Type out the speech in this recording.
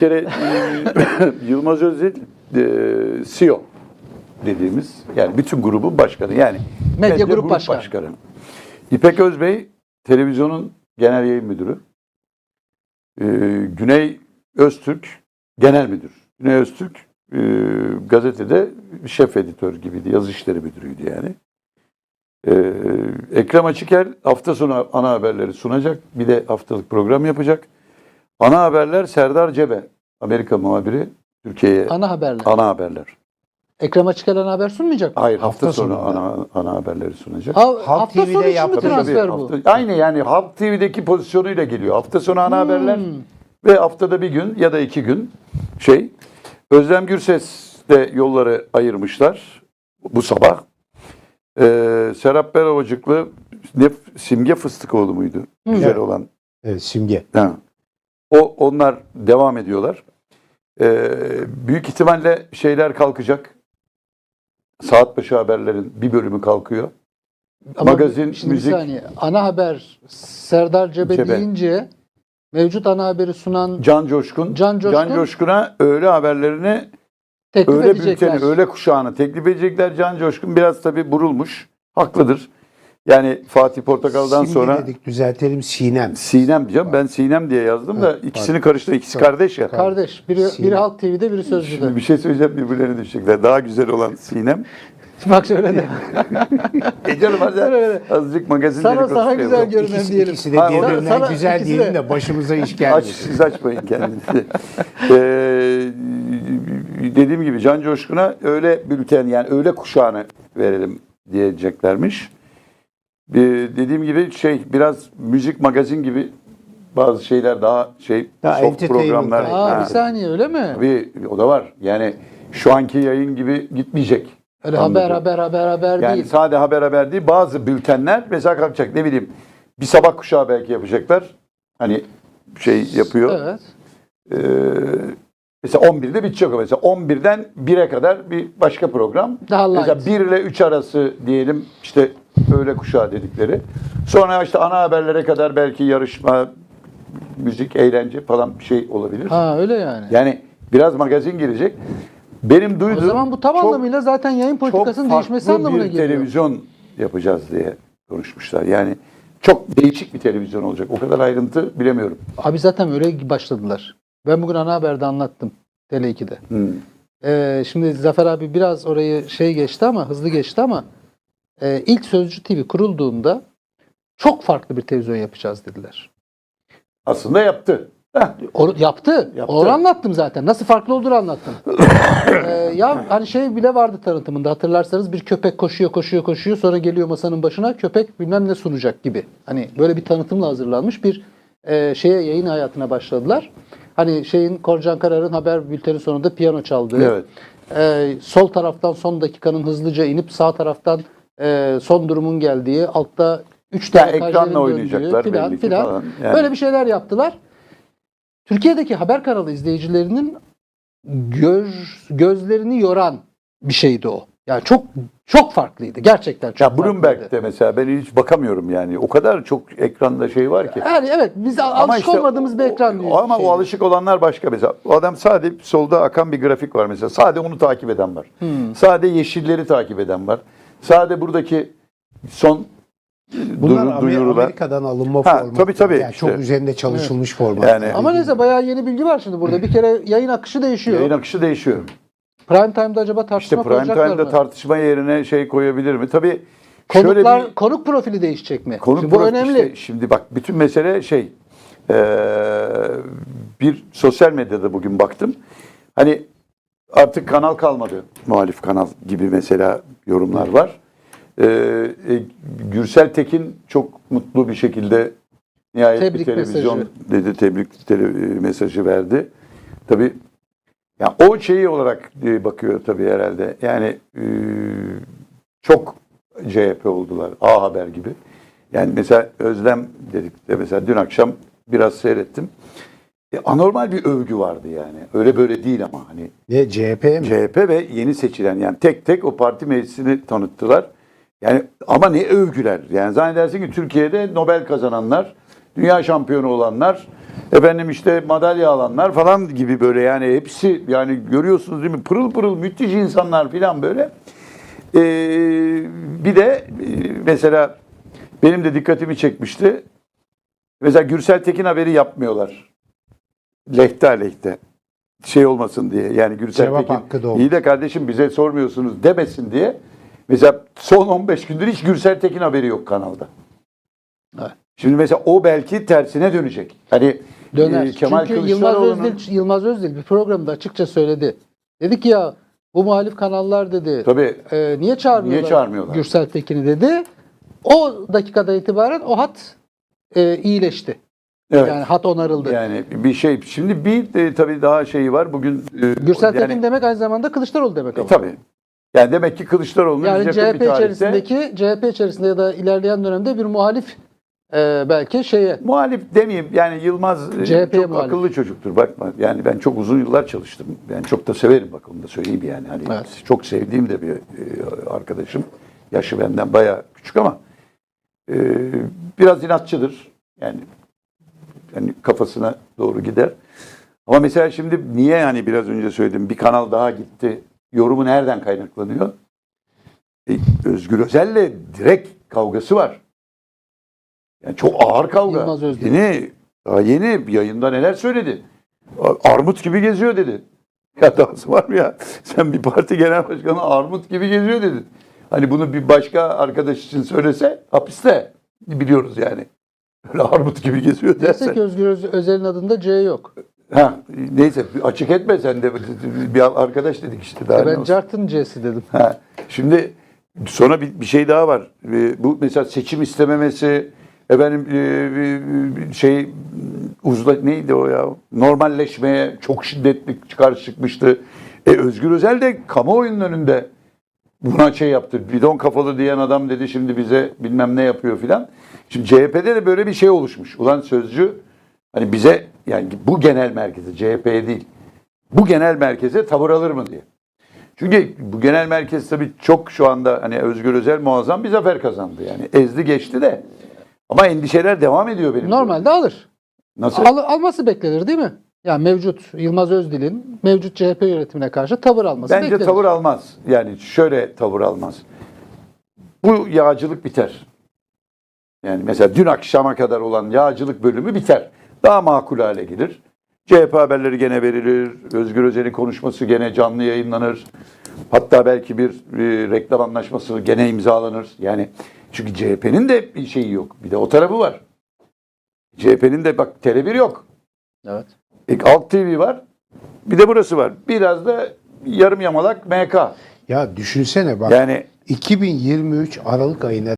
Bir kere e, Yılmaz Özdil e, CEO dediğimiz yani bütün grubun başkanı yani Medya grup başkanı. başkanı. İpek Özbey televizyonun genel yayın müdürü. E, Güney Öztürk genel müdür. Güney Öztürk e, gazetede şef editör gibiydi. Yazı işleri müdürüydü yani. E, Ekrem Açıkel hafta sonu ana haberleri sunacak. Bir de haftalık program yapacak. Ana haberler Serdar Cebe, Amerika muhabiri Türkiye'ye Ana haberler. ana haberler. Ekrem Açıkel ana haber sunmayacak mı? Hayır hafta, Hafta sonu sonu ana, ana haberleri sunacak. Ha, Halk hafta TV'de sonu için mi transfer bu? hafta- aynı yani Halk TV'deki pozisyonuyla geliyor. Hafta sonu ana haberler Hmm. ve haftada bir gün ya da iki gün şey. Özlem Gürses de yolları ayırmışlar bu sabah. Ee, Serap Berovacıklı ne, Simge Fıstıkoğlu muydu? Güzel Evet. olan. Evet, simge. Ha. O onlar devam ediyorlar. Ee, büyük ihtimalle şeyler kalkacak. Saat başı haberlerin bir bölümü kalkıyor. Ama Magazin, şimdi bir müzik. saniye. Ana haber Serdar Cebe, Cebe. deyince mevcut ana haberi sunan Can Coşkun. Can Coşkun. Coşkun'a öğle haberlerini, teklif öğle edecekler. bülteni, öğle kuşağını teklif edecekler. Can Coşkun biraz tabii burulmuş. Haklıdır. Yani Fatih Portakal'dan Simge sonra dedik düzeltelim Sinem. Sinem diyeceğim. Ben Sinem diye yazdım da Ha, ikisini karıştırdım. İkisi kardeş ya. Kardeş. Biri, Sinem. biri Halk TV'de biri Sözcü'de. Şimdi bir şey söyleyeceğim birbirlerine düşecekler. Daha güzel olan Sinem. Bak şöyle de. E canım hadi Öyle. azıcık magazin Sana dedikodusu sana güzel yapalım. görünen İkisi, diyelim. ikisi de Ha, birbirinden sana- güzel ikisi diyelim de- de başımıza iş Aç, gelmesin. siz açmayın kendinizi. Ee, dediğim gibi Can Coşkun'a öyle bülten yani öyle kuşağını verelim diyeceklermiş. Ee, dediğim gibi şey biraz müzik magazin gibi bazı şeyler daha şey Daha soft programlar. yani. Aa Ha. bir saniye öyle mi? Tabii o da var. Yani şu anki yayın gibi gitmeyecek. Öyle Anladım. haber haber haber haber Yani değil. sade haber haber değil. Bazı bültenler mesela kalkacak ne bileyim bir sabah kuşağı belki yapacaklar. Hani şey yapıyor. Evet. Ee, mesela 11'de bitecek o mesela. 11'den 1'e kadar bir başka program. Daha light. Mesela 1 ile 3 arası diyelim işte öğle kuşağı dedikleri. Sonra işte ana haberlere kadar belki yarışma, müzik, eğlence falan bir şey olabilir. Ha öyle yani. Yani biraz magazin girecek. Benim o duyduğum zaman bu tam çok- anlamıyla zaten yayın çok politikasının değişmesi farklı anlamına geliyor. televizyon yapacağız diye konuşmuşlar. Yani çok değişik bir televizyon olacak. O kadar ayrıntı bilemiyorum. Abi zaten öyle başladılar. Ben bugün ana haberde anlattım. Tele2'de. Hmm. Ee, şimdi Zafer abi biraz orayı şey geçti ama hızlı geçti ama e, ilk Sözcü TV kurulduğunda çok farklı bir televizyon yapacağız dediler. Aslında yaptı. O, yaptı. Yaptı. Onu anlattım zaten. Nasıl farklı olduğunu anlattım. Ee, ya hani şey bile vardı tanıtımında hatırlarsanız bir köpek koşuyor koşuyor koşuyor sonra geliyor masanın başına köpek bilmem ne sunacak gibi. Hani böyle bir tanıtımla hazırlanmış bir e, şeye yayın hayatına başladılar. Hani şeyin Korcan Karar'ın haber bülteni sonunda piyano çaldığı. Evet. e, sol taraftan son dakikanın hızlıca inip sağ taraftan e, son durumun geldiği altta 3 Ya tane ekranla oynayacaklar döndüğü filan belli ki filan. falan. Yani. Böyle bir şeyler yaptılar. Türkiye'deki haber kanalı izleyicilerinin göz, gözlerini yoran bir şeydi o. Yani çok çok farklıydı. Gerçekten çok Ya. Bloomberg'de mesela ben hiç bakamıyorum yani. O kadar çok ekranda şey var ki. Yani evet biz Ama alışık işte olmadığımız bir ekran o-. Ama şeydi. o alışık olanlar başka mesela. O adam sade solda akan bir grafik var mesela. Sade onu takip eden var. Hmm. Sade yeşilleri takip eden var. Sade buradaki son Bunlar duyurular. Amerika'dan alınma Ha, formatlar. tabii, tabii, Yani işte. Çok üzerinde çalışılmış formatlar. Yani- Ama neyse bayağı yeni bilgi var şimdi burada. Bir kere yayın akışı değişiyor. Yayın akışı değişiyor. Prime Time'da acaba İşte tartışma prime koyacaklar time'da mı? tartışma yerine şey koyabilir mi? Tabii şöyle Konuklar, bir konuk profili değişecek mi? Konu Şimdi bu prof- önemli. işte şimdi bak bütün mesele şey eee, bir sosyal medyada bugün baktım. Hani artık kanal kalmadı. Muhalif kanal gibi mesela yorumlar var. Eee, e, Gürsel Tekin çok mutlu bir şekilde nihayet Tebrik bir televizyon mesajı. dedi tebrik tele- mesajı verdi. Tabii ya o şeyi olarak e, bakıyor tabii herhalde. Yani e, çok CHP oldular. A Haber gibi. Yani mesela Özlem dedik de mesela dün akşam biraz seyrettim. E, anormal bir övgü vardı yani. Öyle böyle değil ama hani Ve CHP mi? CHP ve yeni seçilen yani tek tek o parti meclisini tanıttılar. Yani ama ne övgüler. Yani zannedersin ki Türkiye'de Nobel kazananlar dünya şampiyonu olanlar, efendim işte madalya alanlar falan gibi böyle yani hepsi yani görüyorsunuz değil mi? Pırıl pırıl müthiş insanlar falan böyle. Ee, bir de e, mesela benim de dikkatimi çekmişti. Mesela Gürsel Tekin haberi yapmıyorlar. Lehte aleyhte. Şey olmasın diye. Yani Gürsel Cevap Tekin hakkı doğmuş. iyi de kardeşim bize sormuyorsunuz demesin diye. Mesela son 15 gündür hiç Gürsel Tekin haberi yok kanalda. Evet. Şimdi mesela o belki tersine dönecek. Hani Döner. e, Kemal Çünkü Yılmaz Kılıçdaroğlu'nun Özdil, Yılmaz Özdil bir programda açıkça söyledi. Dedi ki ya bu muhalif kanallar dedi. tabii e, niye çağırmıyorlar? Niye çağırmıyorlar? Gürsel Tekin'i dedi. O dakikada itibaren o hat e, iyileşti. Evet. Yani hat onarıldı. Yani bir şey şimdi bir de tabii daha şeyi var bugün e, Gürsel yani, Tekin demek aynı zamanda Kılıçdaroğlu demek e, ama. tabii. Yani demek ki Kılıçdaroğlu'nun Yani yakın CHP bir tarihte içerisindeki CHP içerisinde ya da ilerleyen dönemde bir muhalif e, belki şeye muhalif demeyeyim yani Yılmaz e, CHP çok muhalif. akıllı çocuktur bakma. Yani ben çok uzun yıllar çalıştım. Ben çok da severim bak onu da söyleyeyim yani. Hani Evet. çok sevdiğim de bir e, arkadaşım. Yaşı benden bayağı küçük ama e, biraz inatçıdır. Yani yani kafasına doğru gider. Ama mesela şimdi niye yani biraz önce söyledim bir kanal daha gitti. Yorumu nereden kaynaklanıyor? E, Özgür Özel'le direkt kavgası var. Yani çok ağır kavga. Yılmaz Özdil. Yeni, daha yeni yayında neler söyledi. Armut gibi geziyor dedi. Ya dahası var mı ya? Sen bir parti genel başkanı armut gibi geziyor dedin. Hani bunu bir başka arkadaş için söylese hapiste biliyoruz yani. Öyle armut gibi geziyor Neyse dersen. ki Özgür Öz- Özel'in adında C yok. Ha, neyse açık etme sen de bir arkadaş dedik işte daha ben. Cart'ın C'si dedim. Ha, şimdi sonra bir, bir şey daha var. Bu mesela seçim istememesi, efendim e, bir- şey uzla neydi o ya? Normalleşmeye çok şiddetli karşı çıkmıştı. E, Özgür Özel de kamuoyunun önünde buna şey yaptı. Bidon kafalı diyen adam dedi şimdi bize bilmem ne yapıyor filan. Şimdi CHP'de de böyle bir şey oluşmuş. Ulan sözcü hani bize yani bu genel merkeze CHP'ye değil. Bu genel merkeze tavır alır mı diye. Çünkü bu genel merkez tabii çok şu anda hani Özgür Özel muazzam bir zafer kazandı. Yani ezdi geçti de. Ama endişeler devam ediyor benim. Normalde alır. Nasıl? Al- alması beklenir değil mi? Yani mevcut Yılmaz Özdil'in mevcut CHP yönetimine karşı tavır alması Bence beklenir. tavır almaz. Yani şöyle tavır almaz. Bu yağcılık biter. Yani mesela dün akşama kadar olan yağcılık bölümü biter. Daha makul hale gelir. CHP haberleri gene verilir. Özgür Özel'in konuşması gene canlı yayınlanır. Hatta belki bir e, reklam anlaşması gene imzalanır. Yani çünkü CHP'nin de bir şeyi yok. Bir de o tarafı var. CHP'nin de bak Tele1 yok. Evet. E, Alt TV var. Bir de burası var. Biraz da yarım yamalak MK. Ya düşünsene bak Yani 2023 Aralık ayına